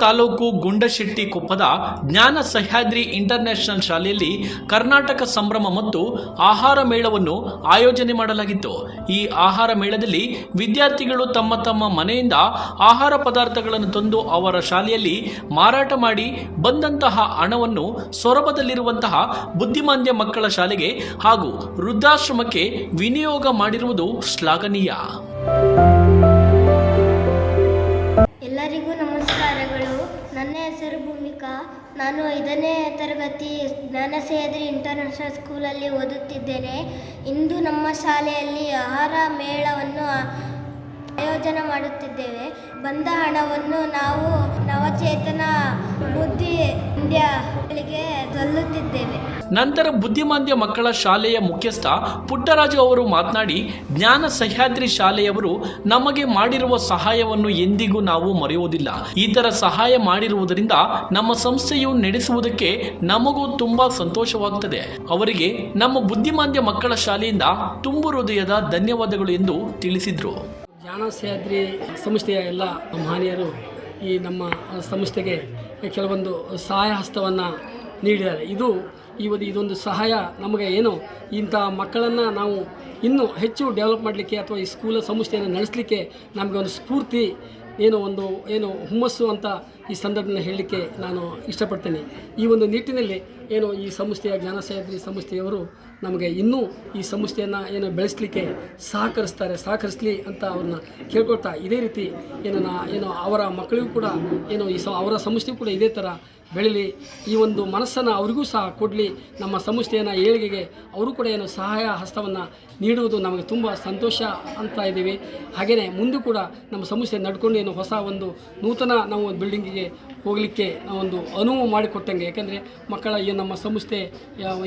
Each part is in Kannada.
ತಾಲೂಕು ಗುಂಡಶೆಟ್ಟಿ ಕೊಪ್ಪದ ಜ್ಞಾನ ಸಹ್ಯಾದ್ರಿ ಇಂಟರ್ನ್ಯಾಷನಲ್ ಶಾಲೆಯಲ್ಲಿ ಕರ್ನಾಟಕ ಸಂಭ್ರಮ ಮತ್ತು ಆಹಾರ ಮೇಳವನ್ನು ಆಯೋಜನೆ ಮಾಡಲಾಗಿತ್ತು. ಈ ಆಹಾರ ಮೇಳದಲ್ಲಿ ವಿದ್ಯಾರ್ಥಿಗಳು ತಮ್ಮ ತಮ್ಮ ಮನೆಯಿಂದ ಆಹಾರ ಪದಾರ್ಥಗಳನ್ನು ತಂದು ಅವರ ಶಾಲೆಯಲ್ಲಿ ಮಾರಾಟ ಮಾಡಿ ಬಂದಂತಹ ಹಣವನ್ನು ಸೊರಬದಲ್ಲಿರುವಂತಹ ಬುದ್ಧಿಮಾಂದ್ಯ ಮಕ್ಕಳ ಶಾಲೆಗೆ ಹಾಗೂ ವೃದ್ಧಾಶ್ರಮಕ್ಕೆ ವಿನಿಯೋಗ ಮಾಡಿರುವುದು ಶ್ಲಾಘನೀಯ. ಭೂಮಿಕಾ ನಾನು ಐದನೇ ತರಗತಿ ಜ್ಞಾನಸಹ್ಯಾದ್ರಿ ಇಂಟರ್ನ್ಯಾಷನಲ್ ಸ್ಕೂಲಲ್ಲಿ ಓದುತ್ತಿದ್ದೇನೆ. ಇಂದು ನಮ್ಮ ಶಾಲೆಯಲ್ಲಿ ಆಹಾರ ಮೇಳವನ್ನು ಆಯೋಜನೆ ಮಾಡುತ್ತಿದ್ದೇವೆ. ಬಂದ ಹಣವನ್ನು ನಾವು ನವಚೇತನ ಬುದ್ಧಿ ಇಂಡಿಯಾಗಳಿಗೆ ಸಲ್ಲುತ್ತಿದ್ದೇವೆ ನಂತರ ಬುದ್ಧಿಮಾಂದ್ಯ ಮಕ್ಕಳ ಶಾಲೆಯ ಮುಖ್ಯಸ್ಥ ಪುಟ್ಟರಾಜು ಅವರು ಮಾತನಾಡಿ, ಜ್ಞಾನ ಸಹ್ಯಾದ್ರಿ ಶಾಲೆಯವರು ನಮಗೆ ಮಾಡಿರುವ ಸಹಾಯವನ್ನು ಎಂದಿಗೂ ನಾವು ಮರೆಯುವುದಿಲ್ಲ. ಈ ತರ ಸಹಾಯ ಮಾಡಿರುವುದರಿಂದ ನಮ್ಮ ಸಂಸ್ಥೆಯು ನಡೆಸುವುದಕ್ಕೆ ನಮಗೂ ತುಂಬಾ ಸಂತೋಷವಾಗುತ್ತದೆ ಅವರಿಗೆ ನಮ್ಮ ಬುದ್ಧಿಮಾಂದ್ಯ ಮಕ್ಕಳ ಶಾಲೆಯಿಂದ ತುಂಬು ಹೃದಯದ ಧನ್ಯವಾದಗಳು ಎಂದು ತಿಳಿಸಿದ್ರು. ಜ್ಞಾನಸಹ್ಯಾದ್ರಿ ಸಂಸ್ಥೆಯ ಎಲ್ಲ ಮಹನೀಯರು ಈ ನಮ್ಮ ಸಂಸ್ಥೆಗೆ ಕೆಲವೊಂದು ಸಹಾಯ ಹಸ್ತವನ್ನು ನೀಡಿದ್ದಾರೆ. ಇದು ಇವತ್ತು ಇದೊಂದು ಸಹಾಯ ನಮಗೆ ಏನು? ಇಂಥ ಮಕ್ಕಳನ್ನು ನಾವು ಇನ್ನೂ ಹೆಚ್ಚು ಡೆವಲಪ್ ಮಾಡಲಿಕ್ಕೆ ಅಥವಾ ಈ ಸ್ಕೂಲ ಸಂಸ್ಥೆಯನ್ನು ನಡೆಸಲಿಕ್ಕೆ ನಮಗೆ ಒಂದು ಸ್ಫೂರ್ತಿ, ಏನು ಒಂದು, ಏನು ಹುಮ್ಮಸ್ಸು ಅಂತ ಈ ಸಂದರ್ಭದಲ್ಲಿ ಹೇಳಲಿಕ್ಕೆ ನಾನು ಇಷ್ಟಪಡ್ತೇನೆ. ಈ ಒಂದು ನಿಟ್ಟಿನಲ್ಲಿ ಏನು ಈ ಸಂಸ್ಥೆಯ ಜ್ಞಾನಸಹ್ಯಾದ್ರಿ ಸಂಸ್ಥೆಯವರು ನಮಗೆ ಇನ್ನೂ ಈ ಸಂಸ್ಥೆಯನ್ನು ಏನು ಬೆಳೆಸಲಿಕ್ಕೆ ಸಹಕರಿಸ್ತಾರೆ, ಸಹಕರಿಸಲಿ ಅಂತ ಅವ್ರನ್ನ ಕೇಳ್ಕೊಳ್ತಾ ಇದೇ ರೀತಿ ಏನು ಏನು ಅವರ ಮಕ್ಕಳಿಗೂ ಕೂಡ ಏನು ಈ ಸ ಅವರ ಸಂಸ್ಥೆ ಕೂಡ ಇದೇ ಥರ ಬೆಳೀಲಿ. ಈ ಒಂದು ಮನಸ್ಸನ್ನು ಅವರಿಗೂ ಸಹ ಕೊಡಲಿ. ನಮ್ಮ ಸಂಸ್ಥೆಯನ್ನು ಏಳಿಗೆಗೆ ಅವರು ಕೂಡ ಏನು ಸಹಾಯ ಹಸ್ತವನ್ನು ನೀಡುವುದು ನಮಗೆ ತುಂಬ ಸಂತೋಷ ಅಂತ ಇದ್ದೀವಿ. ಹಾಗೆಯೇ ಮುಂದೆ ಕೂಡ ನಮ್ಮ ಸಂಸ್ಥೆ ನಡ್ಕೊಂಡು ಏನು ಹೊಸ ಒಂದು ನೂತನ ನಾವು ಬಿಲ್ಡಿಂಗಿಗೆ ಹೋಗಲಿಕ್ಕೆ ಒಂದು ಅನುವು ಮಾಡಿಕೊಟ್ಟಂಗೆ. ಯಾಕಂದರೆ ಮಕ್ಕಳ ಏನು ನಮ್ಮ ಸಂಸ್ಥೆ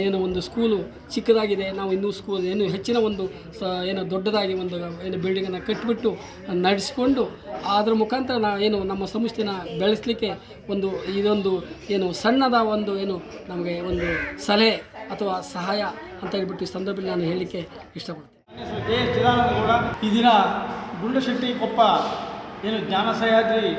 ಏನು ಒಂದು ಸ್ಕೂಲು ಚಿಕ್ಕದಾಗಿದೆ. ನಾವು ಇನ್ನೂ ಸ್ಕೂಲ್ ಏನು ಹೆಚ್ಚಿನ ಒಂದು ಸ, ಏನು ದೊಡ್ಡದಾಗಿ ಒಂದು, ಏನು ಬಿಲ್ಡಿಂಗನ್ನು ಕಟ್ಟಿಬಿಟ್ಟು ನಡೆಸಿಕೊಂಡು, ಅದರ ಮುಖಾಂತರ ನಾ, ಏನು ನಮ್ಮ ಸಂಸ್ಥೆನ ಬೆಳೆಸಲಿಕ್ಕೆ ಒಂದು ಇದೊಂದು, ಏನು ಸಣ್ಣದ ಒಂದು, ಏನು ನಮಗೆ ಒಂದು ಸಲಹೆ ಅಥವಾ ಸಹಾಯ ಅಂತ ಹೇಳ್ಬಿಟ್ಟು ಈ ಸಂದರ್ಭದಲ್ಲಿ ನಾನು ಹೇಳಲಿಕ್ಕೆ ಇಷ್ಟಪಡ್ತೀನಿ. ಎಸ್ ಚಿದಾನಂದಗೌಡ ಈ ದಿನ ಗುಂಡಶೆಟ್ಟಿ ಕೊಪ್ಪ ಏನು ಜ್ಞಾನ ಸಹ್ಯಾದ್ರಿ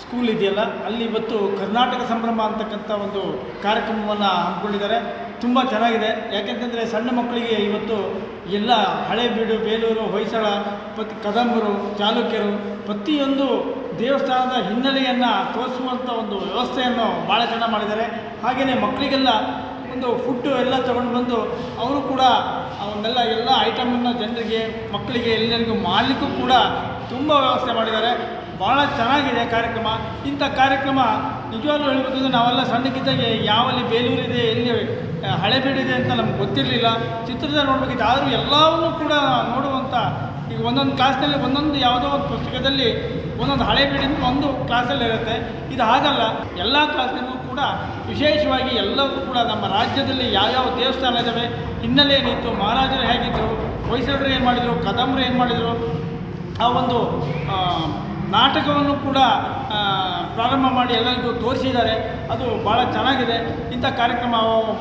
ಸ್ಕೂಲ್ ಇದೆಯಲ್ಲ, ಅಲ್ಲಿ ಇವತ್ತು ಕರ್ನಾಟಕ ಸಂಭ್ರಮ ಅಂತಕ್ಕಂಥ ಒಂದು ಕಾರ್ಯಕ್ರಮವನ್ನು ಹಮ್ಮಿಕೊಂಡಿದ್ದಾರೆ. ತುಂಬ ಚೆನ್ನಾಗಿದೆ. ಯಾಕೆಂತಂದರೆ ಸಣ್ಣ ಮಕ್ಕಳಿಗೆ ಇವತ್ತು ಎಲ್ಲ ಹಳೇಬೀಡು ಬೇಲೂರು, ಹೊಯ್ಸಳ, ಪ್ರತಿ ಕದಂಬರು, ಚಾಲುಕ್ಯರು ಪ್ರತಿಯೊಂದು ದೇವಸ್ಥಾನದ ಹಿನ್ನೆಲೆಯನ್ನು ತೋರಿಸುವಂಥ ಒಂದು ವ್ಯವಸ್ಥೆಯನ್ನು ಭಾಳ ಚೆನ್ನಾಗಿ ಮಾಡಿದ್ದಾರೆ. ಹಾಗೆಯೇ ಮಕ್ಕಳಿಗೆಲ್ಲ ಒಂದು ಫುಡ್ಡು ಎಲ್ಲ ತೊಗೊಂಡು ಬಂದು ಅವರು ಕೂಡ ಅವನ್ನೆಲ್ಲ ಎಲ್ಲ ಐಟಮನ್ನು ಜನರಿಗೆ, ಮಕ್ಕಳಿಗೆ ಎಲ್ಲರಿಗೂ ಮಾಡಲಿಕ್ಕೂ ಕೂಡ ತುಂಬ ವ್ಯವಸ್ಥೆ ಮಾಡಿದ್ದಾರೆ. ಭಾಳ ಚೆನ್ನಾಗಿದೆ ಕಾರ್ಯಕ್ರಮ. ಇಂಥ ಕಾರ್ಯಕ್ರಮ ನಿಜವಾಗ್ಲೂ ಹೇಳಬೇಕಂದ್ರೆ ನಾವೆಲ್ಲ ಸಣ್ಣಕ್ಕಿದ್ದಾಗೆ ಯಾವಲ್ಲಿ ಬೇಲೂರಿದೆ ಎಲ್ಲಿ ಹಳೆಬೀಡಿದೆ ಅಂತ ನಮ್ಗೆ ಗೊತ್ತಿರಲಿಲ್ಲ. ಚಿತ್ರದ ನೋಡಬೇಕಿತ್ತು ಆದರೂ ಎಲ್ಲವನ್ನೂ ಕೂಡ ನೋಡುವಂಥ ಈಗ ಒಂದೊಂದು ಕ್ಲಾಸ್ನಲ್ಲಿ ಒಂದೊಂದು ಯಾವುದೋ ಒಂದು ಪುಸ್ತಕದಲ್ಲಿ ಒಂದೊಂದು ಹಳೆಬೀಡಿನ ಒಂದು ಕ್ಲಾಸಲ್ಲಿ ಇರುತ್ತೆ. ಇದು ಹಾಗಲ್ಲ. ಎಲ್ಲ ಕ್ಲಾಸ್ನಲ್ಲೂ ಕೂಡ ವಿಶೇಷವಾಗಿ ಎಲ್ಲವೂ ಕೂಡ ನಮ್ಮ ರಾಜ್ಯದಲ್ಲಿ ಯಾವ್ಯಾವ ದೇವಸ್ಥಾನ ಇದ್ದಾವೆ ಹಿನ್ನೆಲೆ ಏನಿತ್ತು, ಮಹಾರಾಜರು ಹೇಗಿದ್ದರು ಹೊಯ್ಸಳರು ಏನು ಮಾಡಿದರು, ಕದಂಬರು ಏನು ಮಾಡಿದರು ಆ ಒಂದು ನಾಟಕವನ್ನು ಕೂಡ ಪ್ರಾರಂಭ ಮಾಡಿ ಎಲ್ಲರಿಗೂ ತೋರಿಸಿದ್ದಾರೆ. ಅದು ಭಾಳ ಚೆನ್ನಾಗಿದೆ. ಇಂಥ ಕಾರ್ಯಕ್ರಮ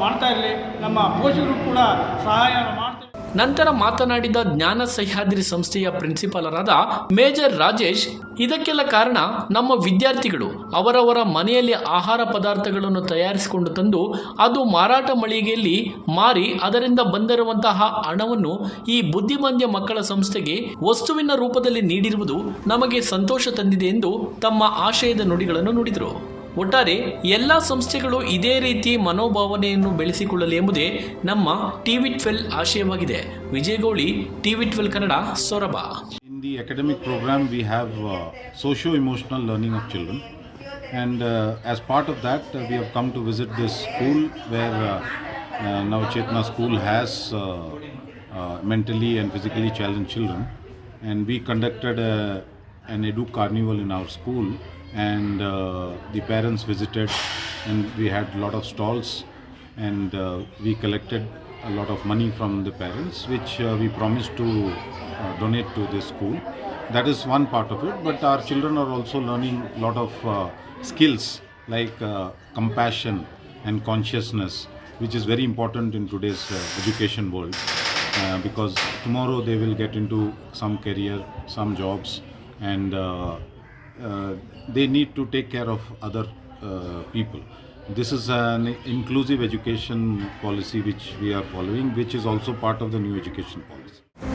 ಮಾಡ್ತಾ ಇರಲಿ. ನಮ್ಮ ಪೋಷಕರು ಕೂಡ ಸಹಾಯ ಮಾಡ್ತಾರೆ ನಂತರ ಮಾತನಾಡಿದ ಜ್ಞಾನ ಸಹ್ಯಾದ್ರಿ ಸಂಸ್ಥೆಯ ಪ್ರಿನ್ಸಿಪಾಲರಾದ ಮೇಜರ್ ರಾಜೇಶ್, ಇದಕ್ಕೆಲ್ಲ ಕಾರಣ ನಮ್ಮ ವಿದ್ಯಾರ್ಥಿಗಳು ಅವರವರ ಮನೆಯಲ್ಲಿ ಆಹಾರ ಪದಾರ್ಥಗಳನ್ನು ತಯಾರಿಸಿಕೊಂಡು ತಂದು ಅದು ಮಾರಾಟ ಮಳಿಗೆಯಲ್ಲಿ ಮಾರಿ ಅದರಿಂದ ಬಂದಿರುವಂತಹ ಹಣವನ್ನು ಈ ಬುದ್ಧಿಮಾಂದ್ಯ ಮಕ್ಕಳ ಸಂಸ್ಥೆಗೆ ವಸ್ತುವಿನ ರೂಪದಲ್ಲಿ ನೀಡಿರುವುದು ನಮಗೆ ಸಂತೋಷ ತಂದಿದೆ ಎಂದು ತಮ್ಮ ಆಶಯದ ನುಡಿಗಳನ್ನು ನುಡಿದರು. ಒಟ್ಟಾರೆ ಎಲ್ಲ ಸಂಸ್ಥೆಗಳು ಇದೇ ರೀತಿ ಮನೋಭಾವನೆಯನ್ನು ಬೆಳೆಸಿಕೊಳ್ಳಲಿ ಎಂಬುದೇ ನಮ್ಮ ಟಿವಿ ಟ್ವೆಲ್ ಆಶಯವಾಗಿದೆ. Vijayagowli, TV twelve Kannada, Sorab. In the academic programme we have socio emotional learning of children and as part of that we have come to visit this school where Nav Chetana school has mentally and physically challenge children and we conducted an a carnival in our school and uh, the parents visited, and we had a lot of stalls, and uh, we collected a lot of money from the parents, which uh, we promised to uh, donate to this school. That is one part of it, but our children are also learning a lot of uh, skills like uh, compassion and consciousness, which is very important in today's uh, education world. Uh, because tomorrow they will get into some career, some jobs, and uh, they need to take care of other uh, people. This is an inclusive education policy which we are following, which is also part of the new education policy.